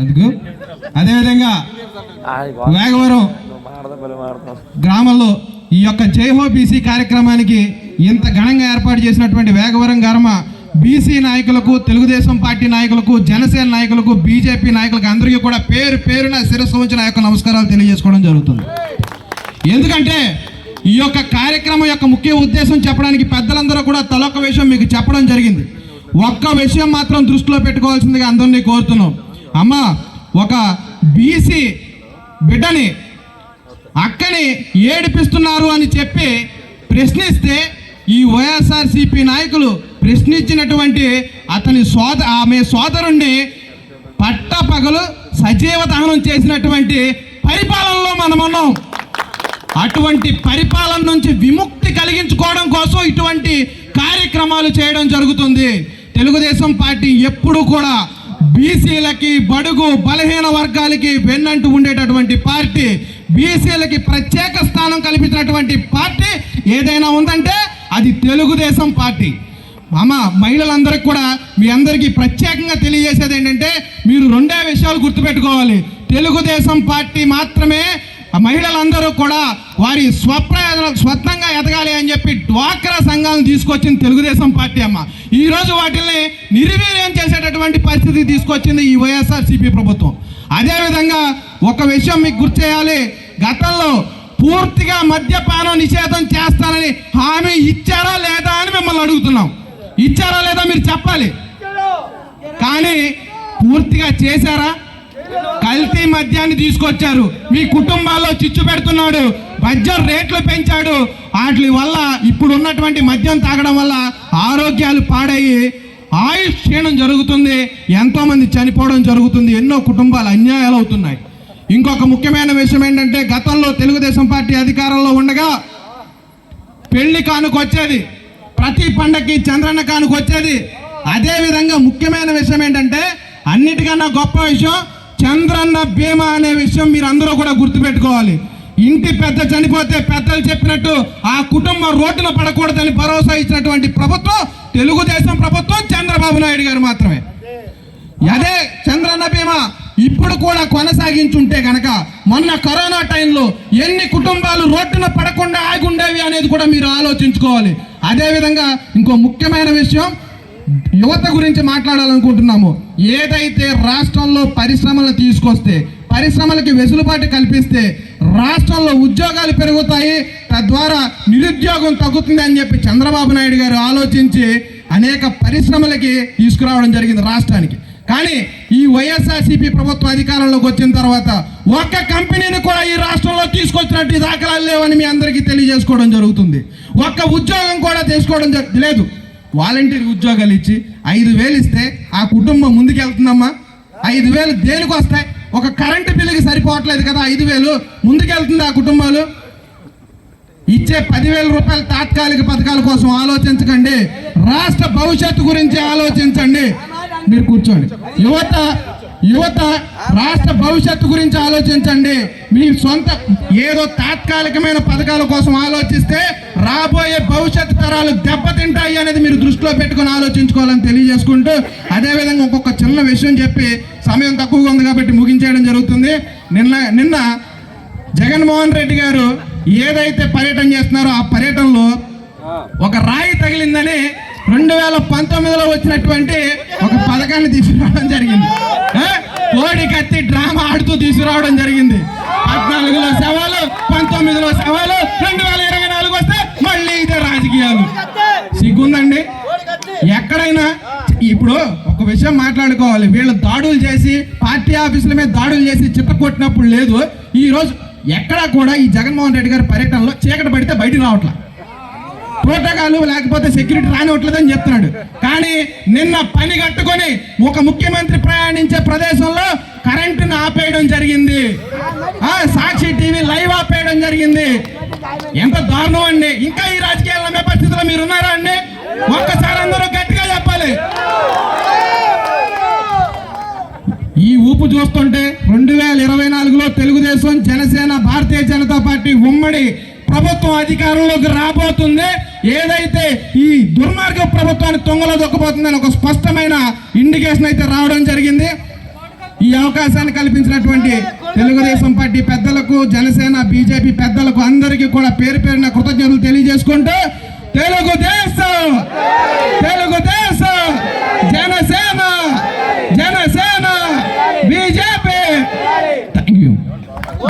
అందుకు అదేవిధంగా వేగవరం గ్రామంలో ఈ యొక్క జైహో బీసీ కార్యక్రమానికి ఇంత ఘనంగా ఏర్పాటు చేసినటువంటి వేగవరం గ్రామ బీసీ నాయకులకు తెలుగుదేశం పార్టీ నాయకులకు జనసేన నాయకులకు బీజేపీ నాయకులకు అందరికీ కూడా పేరు పేరున శిరస్సు ఉంచిన యొక్క నమస్కారాలు తెలియజేసుకోవడం జరుగుతుంది. ఎందుకంటే ఈ యొక్క కార్యక్రమం యొక్క ముఖ్య ఉద్దేశం చెప్పడానికి పెద్దలందరూ కూడా తలొక విషయం మీకు చెప్పడం జరిగింది. ఒక్క విషయం మాత్రం దృష్టిలో పెట్టుకోవాల్సిందిగా అందరినీ కోరుతున్నాం. అమ్మ ఒక బీసీ బిడ్డని అక్కని ఏడిపిస్తున్నారు అని చెప్పి ప్రశ్నిస్తే ఈ వైఎస్ఆర్సిపి నాయకులు ప్రశ్నించినటువంటి అతని సోద ఆమె సోదరుణ్ణి పట్టపగలు సజీవ దహనం చేసినటువంటి పరిపాలనలో మనమున్నాం అటువంటి పరిపాలన నుంచి విముక్తి కలిగించుకోవడం కోసం ఇటువంటి కార్యక్రమాలు చేయడం జరుగుతుంది. తెలుగుదేశం పార్టీ ఎప్పుడు కూడా బీసీలకి బడుగు బలహీన వర్గాలకి వెన్నంటూ ఉండేటటువంటి పార్టీ బీసీలకి ప్రత్యేక స్థానం కల్పించినటువంటి పార్టీ ఏదైనా ఉందంటే అది తెలుగుదేశం పార్టీ. మామ మహిళలందరికీ కూడా మీ అందరికీ ప్రత్యేకంగా తెలియజేసేది ఏంటంటే మీరు రెండే విషయాలు గుర్తుపెట్టుకోవాలి. తెలుగుదేశం పార్టీ మాత్రమే మహిళలందరూ కూడా వారి స్వప్రయోజనం స్వతంగా ఎదగాలి అని చెప్పి డ్వాక్రా సంఘాలను తీసుకొచ్చింది తెలుగుదేశం పార్టీ అమ్మ. ఈరోజు వాటిని నిర్వీర్యం చేసేటటువంటి పరిస్థితి తీసుకొచ్చింది ఈ వైఎస్ఆర్సీపీ ప్రభుత్వం. అదేవిధంగా ఒక విషయం మీకు గుర్తు చేయాలి. గతంలో పూర్తిగా మద్యపానం నిషేధం చేస్తానని హామీ ఇచ్చారా లేదా అని మిమ్మల్ని అడుగుతున్నాం. ఇచ్చారా లేదా మీరు చెప్పాలి. కానీ పూర్తిగా చేశారా? కల్తీ మద్యాన్ని తీసుకొచ్చారు. మీ కుటుంబాల్లో చిచ్చు పెడుతున్నాడు. మద్యం రేట్లు పెంచాడు. వాటి వల్ల ఇప్పుడు ఉన్నటువంటి మద్యం తాగడం వల్ల ఆరోగ్యాలు పాడయ్యి ఆయుష్ క్షీణం జరుగుతుంది. ఎంతోమంది చనిపోవడం జరుగుతుంది. ఎన్నో కుటుంబాలు అన్యాయాలు అవుతున్నాయి. ఇంకొక ముఖ్యమైన విషయం ఏంటంటే గతంలో తెలుగుదేశం పార్టీ అధికారంలో ఉండగా పెళ్ళి కానుకొచ్చేది ప్రతి పండక్కి చంద్రన్న కానుకొచ్చేది అదేవిధంగా ముఖ్యమైన విషయం ఏంటంటే అన్నిటికన్నా గొప్ప విషయం చంద్రన్న బీమా అనే విషయం మీరు అందరూ కూడా గుర్తుపెట్టుకోవాలి. ఇంటి పెద్ద చనిపోతే పెద్దలు చెప్పినట్టు ఆ కుటుంబం రోడ్డున పడకూడదని భరోసా ఇచ్చినటువంటి ప్రభుత్వం తెలుగుదేశం ప్రభుత్వం చంద్రబాబు నాయుడు గారు మాత్రమే. అదే చంద్రన్న బీమా ఇప్పుడు కూడా కొనసాగించుంటే కనుక మొన్న కరోనా టైంలో ఎన్ని కుటుంబాలు రోడ్డున పడకుండా ఆగి ఉండేవి అనేది కూడా మీరు ఆలోచించుకోవాలి. అదేవిధంగా ఇంకో ముఖ్యమైన విషయం యువత గురించి మాట్లాడాలనుకుంటున్నాము. ఏదైతే రాష్ట్రంలో పరిశ్రమలు తీసుకొస్తే పరిశ్రమలకి వెసులుబాటు కల్పిస్తే రాష్ట్రంలో ఉద్యోగాలు పెరుగుతాయి తద్వారా నిరుద్యోగం తగ్గుతుంది అని చెప్పి చంద్రబాబు నాయుడు గారు ఆలోచించి అనేక పరిశ్రమలకి తీసుకురావడం జరిగింది రాష్ట్రానికి. కానీ ఈ వైఎస్ఆర్సీపీ ప్రభుత్వం అధికారంలోకి వచ్చిన తర్వాత ఒక్క కంపెనీని కూడా ఈ రాష్ట్రంలో తీసుకొచ్చినట్టు దాఖలాలు లేవని మీ అందరికీ తెలియజేసుకోవడం జరుగుతుంది. ఒక్క ఉద్యోగం కూడా తీసుకోవడం జ- లేదు. వాలంటీర్ ఉద్యోగాలు ఇచ్చి ఐదు వేలు ఇస్తే ఆ కుటుంబం ముందుకెళ్తుందమ్మా. ఐదు వేలు దేనికి వస్తాయి. ఒక కరెంటు బిల్లుకి సరిపోవట్లేదు కదా ఐదు వేలు. ముందుకెళ్తుంది ఆ కుటుంబాలు. ఇచ్చే పదివేల రూపాయల తాత్కాలిక పథకాల కోసం ఆలోచించకండి. రాష్ట్ర భవిష్యత్తు గురించి ఆలోచించండి. మీరు కూర్చోండి. యువత యువత రాష్ట్ర భవిష్యత్తు గురించి ఆలోచించండి. మీ సొంత ఏదో తాత్కాలికమైన పథకాల కోసం ఆలోచిస్తే రాబోయే భవిష్యత్తు తరాలు దెబ్బతింటాయి అనేది మీరు దృష్టిలో పెట్టుకొని ఆలోచించుకోవాలని తెలియజేసుకుంటూ అదేవిధంగా ఇంకొక చిన్న విషయం చెప్పి సమయం తక్కువగా ఉంది కాబట్టి ముగించేయడం జరుగుతుంది. నిన్న నిన్న జగన్మోహన్ రెడ్డి గారు ఏదైతే పర్యటన చేస్తున్నారో ఆ పర్యటనలో ఒక రాయి తగిలిందని రెండు వేల పంతొమ్మిదిలో వచ్చినటువంటి ఒక పథకాన్ని తీసుకురావడం జరిగింది? కోడి కత్తి డ్రామా ఆడుతూ తీసుకురావడం జరిగింది. పద్నాలుగులో సవాలు పంతొమ్మిదిలో సవాలు రెండు వేల ఉందండి. ఎక్కడైనా ఇప్పుడు ఒక విషయం మాట్లాడుకోవాలి. వీళ్ళు దాడులు చేసి పార్టీ ఆఫీసుల మీద దాడులు చేసి చిత్త కొట్టినప్పుడు లేదు. ఈ రోజు ఎక్కడా కూడా ఈ జగన్మోహన్ రెడ్డి గారి పర్యటనలో చీకటి పడితే బయటికి రావట్లా. ప్రోటోకాల్ లేకపోతే సెక్యూరిటీ రానివ్వట్లేదని చెప్తున్నాడు. కానీ నిన్న పని కట్టుకొని ఒక ముఖ్యమంత్రి ప్రయాణించే ప్రదేశంలో కరెంటును ఆపేయడం జరిగింది. ఆ సాక్షి టీవీ లైవ్ ఆపేయడం జరిగింది. ఎంత దారుణం అండి. ఇంకా ఈ రాజకీయాలు పరిస్థితుల్లో పరిస్థితిలో అండి? ఒక్కసారి అందరూ గట్టిగా చెప్పాలి. ఈ ఊపు చూస్తుంటే రెండు వేల ఇరవై నాలుగులో తెలుగుదేశం జనసేన భారతీయ జనతా పార్టీ ఉమ్మడి ప్రభుత్వం అధికారంలోకి రాబోతుంది. ఏదైతే ఈ దుర్మార్గ ప్రభుత్వాన్ని తొంగలో దొక్కబోతుందని ఒక స్పష్టమైన ఇండికేషన్ అయితే రావడం జరిగింది. ఈ అవకాశాన్ని కల్పించినటువంటి తెలుగుదేశం పార్టీ పెద్దలకు జనసేన బీజేపీ పెద్దలకు అందరికీ కూడా పేరు పేరున కృతజ్ఞతలు తెలియజేసుకుంటూ తెలుగుదేశం não?